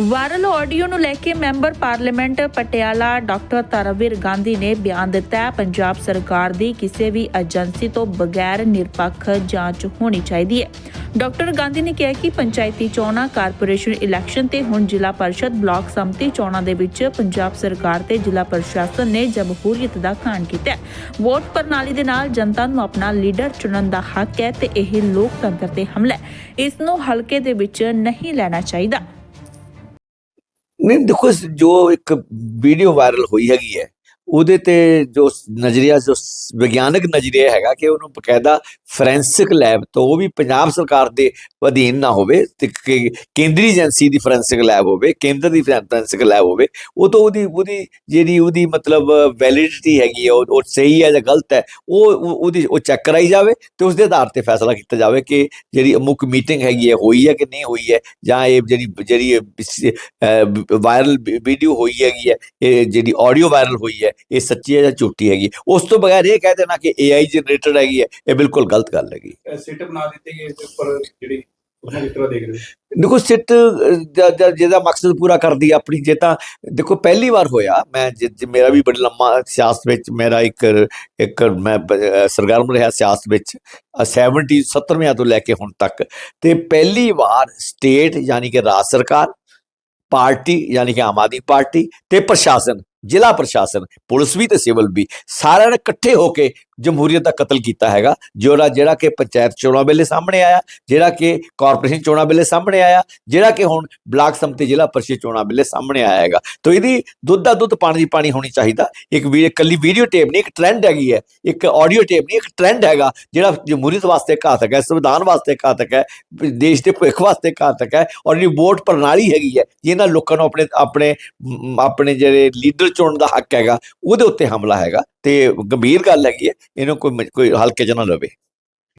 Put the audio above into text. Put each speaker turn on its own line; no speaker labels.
Viral audio ਨੂੰ ਲੈ ਕੇ member parliament Patiala doctor Tarvir Gandhi ਨੇ ਬਿਆਨ ਦਿੱਤਾ ਹੈ, ਪੰਜਾਬ ਸਰਕਾਰ ਦੀ ਕਿਸੇ ਵੀ ਏਜੰਸੀ ਤੋਂ ਬਗੈਰ ਨਿਰਪੱਖ ਜਾਂਚ ਹੋਣੀ ਚਾਹੀਦੀ ਹੈ। ਡਾਕਟਰ ਗਾਂਧੀ ਨੇ ਕਿਹਾ ਕਿ ਪੰਚਾਇਤੀ ਚੋਣਾਂ ਕਾਰਪੋਰੇਸ਼ਨ ਇਲੈਕਸ਼ਨ ਤੇ ਹੁਣ ਜ਼ਿਲ੍ਹਾ ਪਰਿਸ਼ਦ ਬਲਾਕ ਸੰਮਤੀ ਚੋਣਾਂ ਦੇ ਵਿੱਚ ਪੰਜਾਬ ਸਰਕਾਰ ਤੇ ਜ਼ਿਲ੍ਹਾ ਪ੍ਰਸ਼ਾਸਨ ਨੇ ਜਮਹੂਰੀਅਤ ਦਾ ਖਾਨ ਕੀਤਾ ਹੈ। ਵੋਟ ਪ੍ਰਣਾਲੀ ਦੇ ਨਾਲ ਜਨਤਾ ਨੂੰ ਆਪਣਾ ਲੀਡਰ ਚੁਣਨ ਦਾ ਹੱਕ ਹੈ ਤੇ ਇਹ ਲੋਕਤੰਤਰ ਤੇ ਹਮਲਾ ਹੈ। ਇਸ ਨੂੰ ਹਲਕੇ ਦੇ ਵਿੱਚ ਨਹੀਂ ਲੈਣਾ ਚਾਹੀਦਾ।
ਨਹੀਂ ਦੇਖੋ ਸ- ਜੋ ਇੱਕ ਵੀਡੀਓ ਵਾਇਰਲ ਹੋਈ ਹੈਗੀ ਹੈ ਉਹਦੇ ਤੇ ਜੋ ਨਜ਼ਰੀਆ, ਜੋ ਵਿਗਿਆਨਕ ਨਜ਼ਰੀਆ ਹੈਗਾ ਕਿ ਉਹਨੂੰ ਬਕਾਇਦਾ ਫੋਰੈਂਸਿਕ ਲੈਬ ਤੋਂ ਉਹ ਵੀ ਪੰਜਾਬ ਸਰਕਾਰ ਦੇ ਅਧੀਨ ਨਾ ਹੋਵੇ ਤੇ ਕੇਂਦਰੀ ਏਜੰਸੀ ਦੀ ਫੋਰੈਂਸਿਕ ਲੈਬ ਹੋਵੇ, ਕੇਂਦਰ ਦੀ ਫੋਰੈਂਸਿਕ ਲੈਬ ਹੋਵੇ, ਉਹ ਤੋਂ ਉਹਦੀ ਉਹਦੀ ਜਿਹੜੀ ਉਹਦੀ ਮਤਲਬ ਵੈਲਿਡਿਟੀ ਹੈਗੀ ਹੈ ਉਹ ਸਹੀ ਹੈ ਜਾਂ ਗਲਤ ਹੈ, ਉਹ, ਉਹ- ਉਹਦੀ, ਉਹ ਚੈੱਕ ਕਰਾਈ ਜਾਵੇ ਤੇ ਉਸ ਦੇ ਆਧਾਰ ਤੇ ਫੈਸਲਾ ਕੀਤਾ ਜਾਵੇ ਕਿ ਜਿਹੜੀ ਅਮੁਕ ਮੀਟਿੰਗ ਹੈਗੀ ਹੈ, ਹੋਈ ਹੈ ਕਿ ਨਹੀਂ ਹੋਈ ਹੈ, ਜਾਂ ਇਹ ਜਿਹੜੀ ਜਿਹੜੀ ਵਾਇਰਲ ਵੀਡੀਓ ਹੋਈ ਹੈਗੀ ਹੈ, ਇਹ ਜਿਹੜੀ ਆਡੀਓ ਵਾਇਰਲ ਹੋਈ ਹੈ ਇਹ ਸੱਚੀ ਹੈ ਜਾਂ ਝੂਠੀ ਹੈਗੀ। ਉਸ ਤੋਂ ਬਗੈਰ ਇਹ ਕਹਿ ਦੇਣਾ ਕਿ AI ਜਨਰੇਟਡ ਹੈਗੀ ਹੈ ਇਹ ਬਿਲਕੁਲ ਗਲਤ ਗੱਲ ਹੈਗੀ
ਸਿੱਟ ਬਣਾ ਦਿੱਤੀ ਗਈ ਇਸ ਦੇ ਉੱਪਰ ਜਿਹੜੀ ਦੇਖ ਰਹੇ ਹੋ।
ਦੇਖੋ ਸਿੱਟ ਜਿਹਦਾ ਮਕਸਦ ਪੂਰਾ ਕਰਦੀ ਆਪਣੀ ਜੇ ਤਾਂ ਦੇਖੋ ਪਹਿਲੀ ਵਾਰ ਹੋਇਆ ਮੈਂ ਮੇਰਾ ਵੀ ਬੜਾ ਲੰਮਾ ਸਿਆਸਤ ਵਿੱਚ ਮੇਰਾ ਇੱਕ ਇੱਕ ਮੈਂ ਸਰਗਰਮ ਰਿਹਾ ਸਿਆਸਤ ਵਿੱਚ ਅਹ, 70 70ਵਿਆਂ ਤੋਂ ਲੈ ਕੇ ਹੁਣ ਤੱਕ ਤੇ ਪਹਿਲੀ ਵਾਰ ਸਟੇਟ ਯਾਨੀ ਕਿ ਰਾਜ ਸਰਕਾਰ ਪਾਰਟੀ ਯਾਨੀ ਕਿ ਆਮ ਆਦਮੀ ਪਾਰਟੀ ਤੇ ਪ੍ਰਸ਼ਾਸਨ ਜ਼ਿਲ੍ਹਾ ਪ੍ਰਸ਼ਾਸਨ ਪੁਲਿਸ ਵੀ ਤੇ ਸਿਵਲ ਵੀ ਸਾਰਿਆਂ ਨੇ ਇਕੱਠੇ ਹੋ ਕੇ ਜਮਹੂਰੀਅਤ ਦਾ ਕਤਲ ਕੀਤਾ ਹੈਗਾ, ਜਿਹੜਾ ਜਿਹੜਾ ਕਿ ਪੰਚਾਇਤ ਚੋਣਾਂ ਵੇਲੇ ਸਾਹਮਣੇ ਆਇਆ, ਜਿਹੜਾ ਕਿ ਕਾਰਪੋਰੇਸ਼ਨ ਚੋਣਾਂ ਵੇਲੇ ਸਾਹਮਣੇ ਆਇਆ, ਜਿਹੜਾ ਕਿ ਹੁਣ ਬਲਾਕ ਸੰਮਤੀ ਜ਼ਿਲ੍ਹਾ ਪਰਿਸ਼ਦ ਚੋਣਾਂ ਵੇਲੇ ਸਾਹਮਣੇ ਆਇਆ ਹੈਗਾ। ਤਾਂ ਇਹਦੀ ਦੁੱਧ ਦਾ ਦੁੱਧ ਪਾਣੀ ਦੀ ਪਾਣੀ ਹੋਣੀ ਚਾਹੀਦਾ। ਇੱਕ ਵੀ ਕੱਲੀ ਵੀਡੀਓ ਟੇਪ ਨਹੀਂ, ਇੱਕ ਟ੍ਰੈਂਡ ਹੈਗੀ ਹੈ। ਇੱਕ ਆਡੀਓ ਟੇਪ ਨਹੀਂ, ਇੱਕ ਟ੍ਰੈਂਡ ਹੈਗਾ, ਜਿਹੜਾ ਜਮਹੂਰੀਅਤ ਵਾਸਤੇ ਘਾਤਕ ਹੈ, ਸੰਵਿਧਾਨ ਵਾਸਤੇ ਘਾਤਕ ਹੈ, ਦੇਸ਼ ਦੇ ਭਵਿੱਖ ਵਾਸਤੇ ਘਾਤਕ ਹੈ, ਔਰ ਜਿਹੜੀ ਵੋਟ ਪ੍ਰਣਾਲੀ ਹੈਗੀ ਹੈ, ਜਿਹਨਾਂ ਲੋਕਾਂ ਨੂੰ ਆਪਣੇ ਆਪਣੇ ਆਪਣੇ ਜਿਹੜੇ ਲੀਡਰ ਚੁਣਨ ਦਾ ਹੱਕ ਹੈਗਾ, ਉਹਦੇ ਉੱਤੇ ਹਮਲਾ ਹੈਗਾ। ਤੇ ਗੰਭੀਰ ਗੱਲ ਹੈਗੀ ਹੈ ਇਹਨੂੰ ਕੋਈ ਕੋਈ ਹਲਕੇ ਚ ਨਾ ਲਵੇ।